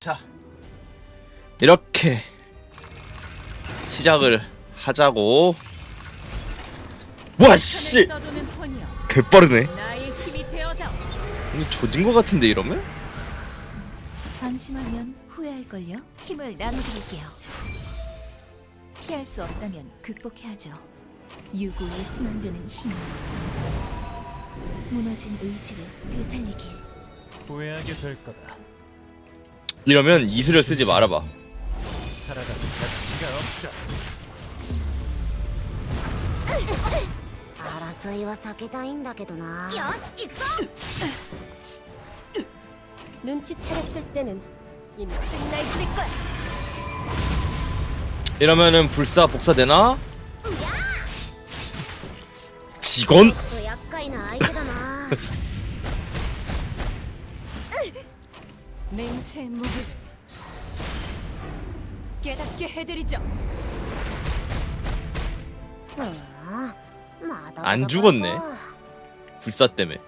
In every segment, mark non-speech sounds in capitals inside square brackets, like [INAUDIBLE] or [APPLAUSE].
자 이렇게 시작을 하자고. 와씨! 개빠르네. 이거 조진 거 같은데 이러면? 방심하면 후회할걸요? 힘을 나눠드릴게요. 피할 수 없다면 극복해야죠. 유고에 순환되는 힘. 무너진 의지를 되살리길. 후회하게 될 거다. 이러면 이슬을 쓰지 말아봐 살아가는 가치가 없다. 争いは避けたいんだけどなよし行くぞ 눈치채렸을 때는 이미 끝나 있을 거야 이러면은 불사 복사 되나? 직원? と厄介な相手だな [LAUGHS] 맹세 무기 깨닫게 해드리죠 ああまだ 안 죽었네. 불사 때문에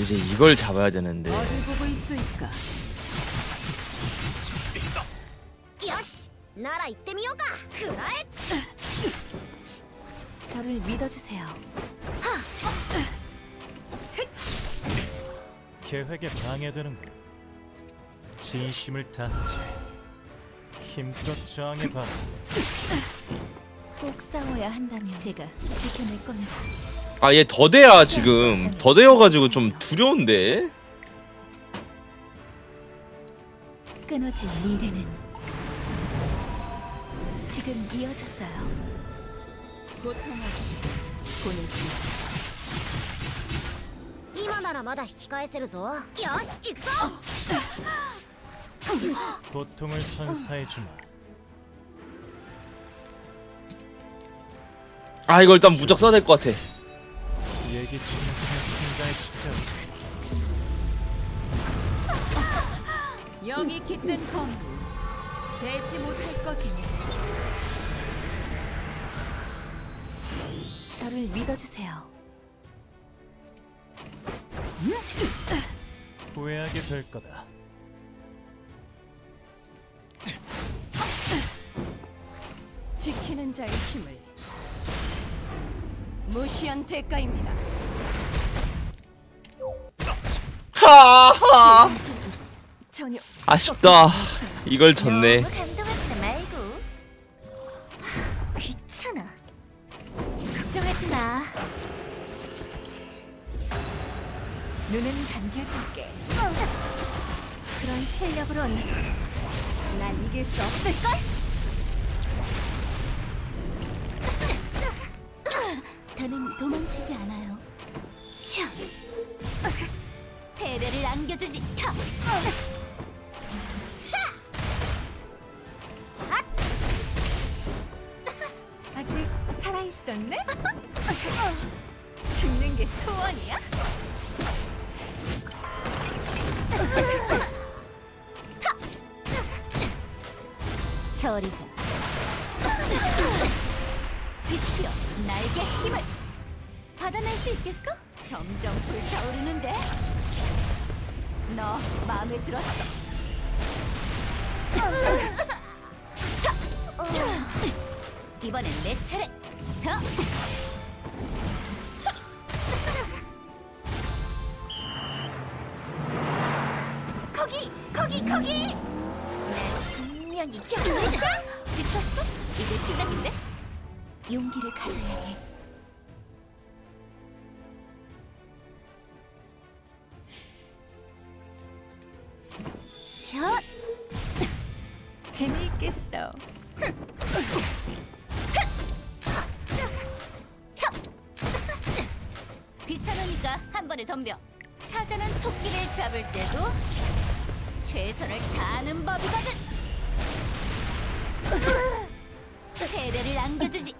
이제 이걸 잡아야 되는데 어디 보고 있을까 よしなら行ってみようかくらえ 저를 믿어주세요. 계획에 방해되는군. 진심을 다하지. 힘껏 저항해봐. 꼭 싸워야 한다면 제가 지켜낼 겁니다. 아 얘 더대야 지금 더대여가지고 좀 두려운데 끊어진 미래는 지금 이어졌어요. 고통 없이 보낼 수 있어 今ならまだ引き返せるぞよし行くぞ 고통을 선사해 주마. 아 이거 일단 무적 써야 될 것 같아 얘기 중에 순간에 진짜 여기 깃든 검 대지 못할 것이니 저를 믿어주세요. 후회하게 될 거다. 지키는 자의 힘을 무시한 대가입니다 하하 전혀 아쉽다 이걸 졌네 너무 감동하지 말고 귀찮아. 걱정하지 마. 눈은 감겨줄게. 그런 실력으론 난 이길 수 없을걸? 더는 도망치지 않아요. 참. 패배를 안겨주지. 타. 아직 살아 있었네? 죽는 게 소원이야? 저리 가. 빛이여, 날개 힘을 받아낼 수 있겠어? 너 마음에 들었어. 자, 이번엔 내 차례. 어? 거기, 거기, 거기. 난 분명히 경고했다. 지쳤어? 이제 시작인데. 용기를 가져야 해. 귀찮으니까 한 번에 덤벼. 사자는 토끼를 잡을 때도 최선을 다하는 법이거든. 세대를 안겨주지.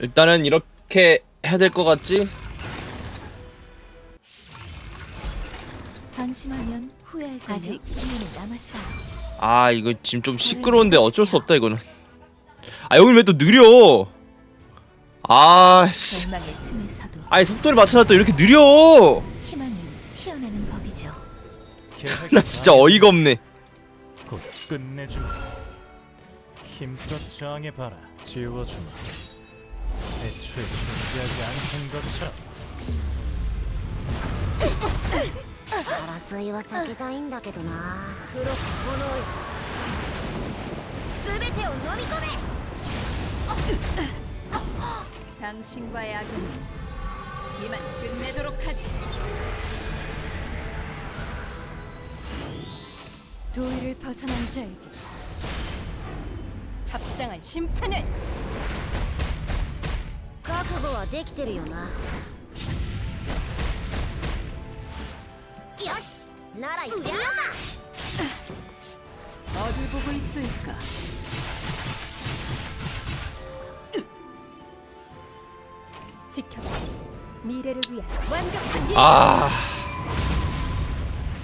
일단은 이렇게 해야 될 것 같지? 방심하면 후회할 거야. 아직 기회는 남았어요. 아 이거 지금 좀 시끄러운데 어쩔 수 없다 이거는 아 여긴 왜 또 느려 아씨 절망의 틈에서도 아니 속도를 맞춰놨다 이렇게 느려 희망은 법이죠. [LAUGHS] 나 진짜 어이가 없네 곧 끝내주마. 힘껏 저항해봐라. 지워주마. 애초에 존재하지 않던 것처럼 争いは避けたいんだけどな黒く炎よ全てを飲み込め 당신과의 악연은 이만 끝내도록 하지. 도의를 벗어난 자에게 합당한 심판을 覚悟はできてるよな よしなら行ってみようか 어딜 보고 있을까? 지켜봐. 미래를 위한 완벽한 일. 아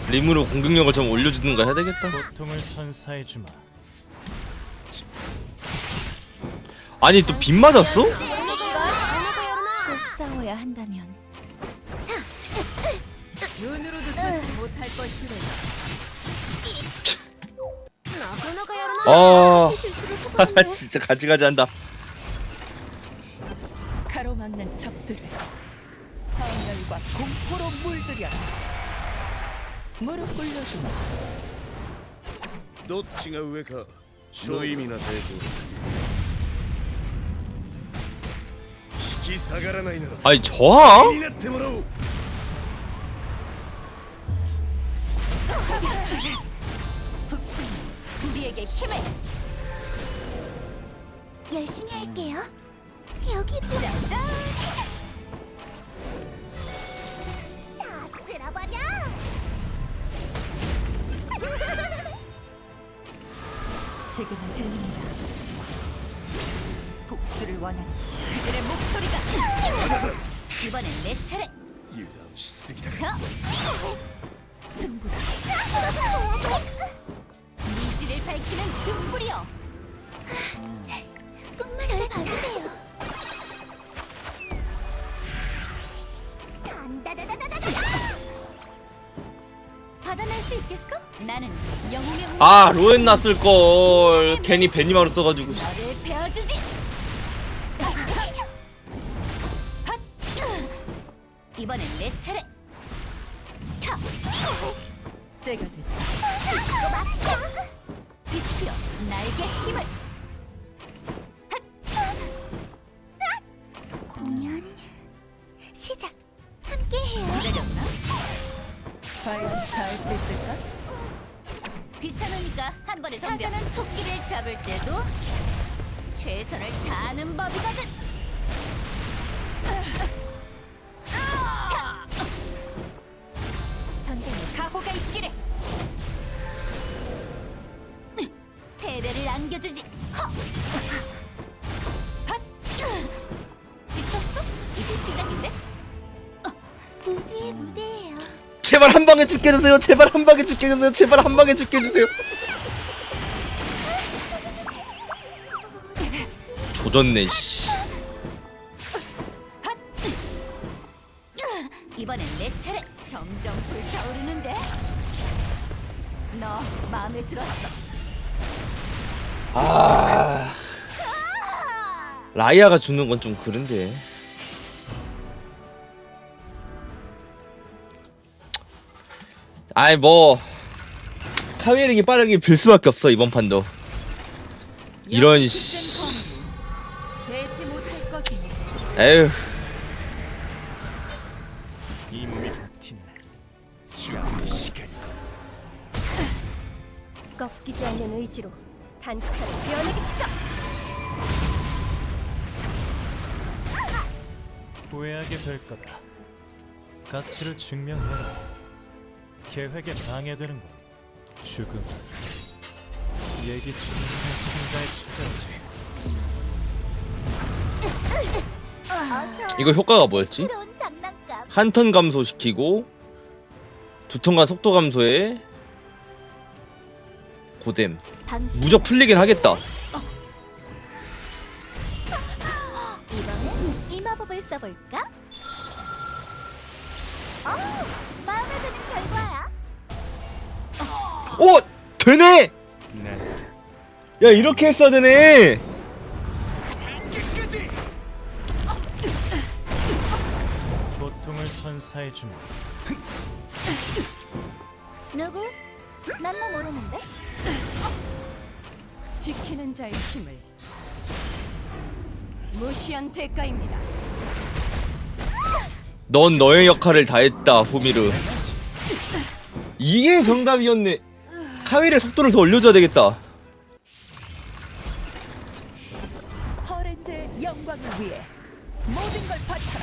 림으로 공격력을 좀 올려주든가 해야 되겠다 고통을 선사해주마. 아니 또 빗 맞았어? かなかやるな [LAUGHS] 아 진짜 가지가지 한다 가로막는 적들을 파멸과 공포로 물들여라. 무릎 꿇려주마. どっちが上か無意味な抵抗引き下がらないなら 아니 저항? になってもらおう 나에게 힘을 열심히 할게요. 여기 좀. 다 지금은 들립니다. 복수를 원하는 그들의 목소리가 이번엔 내 차례. 이런 쓰기다. 승부다. 아, 밝히는 눈물이여. 꿈만 잘 봐주세요. 받아낼 수 있겠어? 나는 영웅의 아 로엔 났을 걸 괜히 베니마루 써가지고 너를 베어주지. 핫! 이번엔 내 차례. 차! 때가 됐다. 나에게 힘을. 공연 시작. 함께해요. 기다렸나? 과연 닿을 수 있을까? 귀찮으니까 한 번에 사자는 토끼를 잡을 때도 최선을 다하는 법이거든. 시작인데? 무대의 무대예요. 제발 한 방에 죽게 해주세요 제발 한 방에 죽게 해주세요 제발 한 방에 죽게 해주세요 조졌네 씨 이번엔 내 차례. 점점 불타오르는데. 너 마음에 들었어. 아 라이아가 죽는 건 좀 그런데 아이 뭐 카웨링이 빠르게 빌 수밖에 없어 이번 판도 이런 씨. 못할 것이니 에휴. 이 몸이 버티는 싸움의 시간이 꺾이지 않는 의지로 단칼에 베어내겠어 후회하게 될 거다. 가치를 증명해라. 계획에 방해되는 건 죽음. 예기치 못한 순간에 찾아오지. 이거 효과가 뭐였지? 한 턴 감소시키고 두 턴간 속도 감소에 고뎀. 무적 풀리긴 하겠다. 이번엔 이 마법을 써볼까? 어, 마음에 드는 결과야. 오! 되네! 네. 야 이렇게 했어야 되네! 고통을 선사해 주마. 누구? 난 너 모르는데. 지키는 자의 힘을 무시한 대가입니다. 넌 너의 역할을 다했다 후미르 이게 정답이었네 카윌의 속도를 더 올려줘야 되겠다 허랜드의 영광을 위해 모든 걸 바쳐라.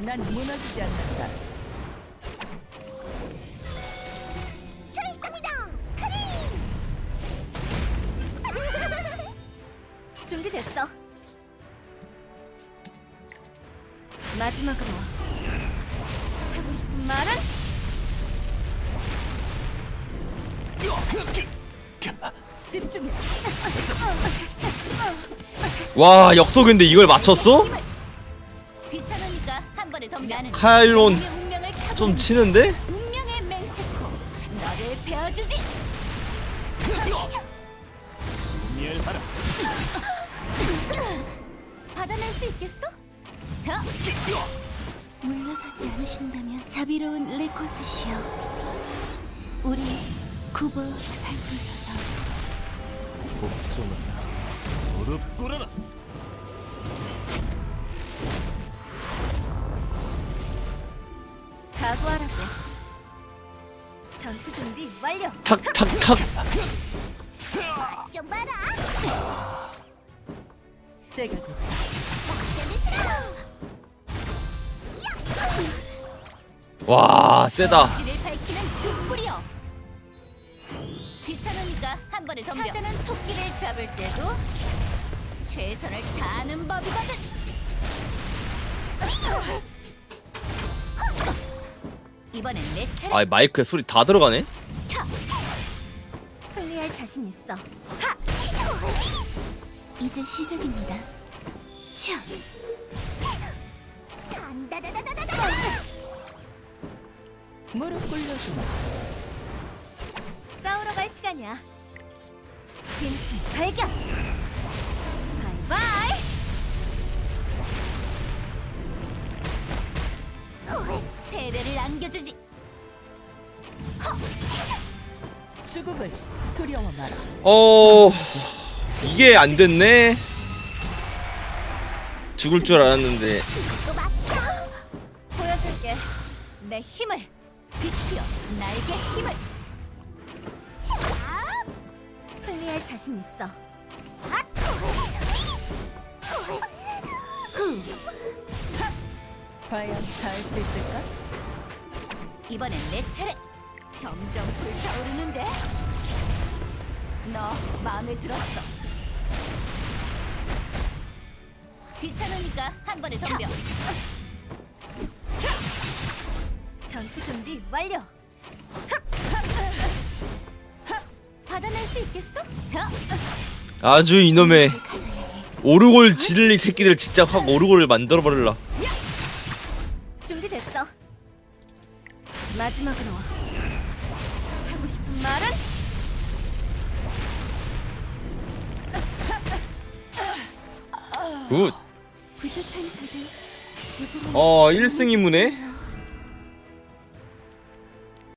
난 무너지지 않는다. 출동이다. [LAUGHS] 준비됐어 마지막으로 와 역속인데 이걸 맞췄어? 카일론 좀 치는데? 받아낼 수 있겠어? 물러서지 않으신다면 자비로운 레코스시여 우리 굽어 살피소서 복종은 무릎 꿇어라. 각오하라고. 전투 준비 완료. 탁탁탁. 좀 봐라. 싫어 와 세다. 지를 밝히는 불이여. 귀찮으니까 한 번에 덤벼. 사자는 토끼를 잡을 때도 최선을 다하는 법이거든 이번엔 내 차례 아 마이크에 소리 다 들어가네 차. 승리할 자신 있어. 하! 이제 시작입니다. 차. 무릎 꿇려주마. 싸우러 갈 시간이야 빈틈 발견 안겨주지. 죽음을 두려워 마라. 어 이게 안 됐네 죽을 줄 알았는데 보여줄게 내 힘을 빛이여, 날개 힘을. 승리할 자신 있어 과연 다 할 수 있을까? 이번엔 내 차례. 점점 불타오르는데. 너 마음에 들었어. 귀찮으니까 한 번에 덤벼. 전투 준비 완료 받아낼 수 있겠어? 어? 아주 이놈의 오르골 지들리 새끼들 진짜 확 오르골을 만들어버릴라 마지막으로 하고 싶은 말은? 굿 부족한 자들 어 1승 2무네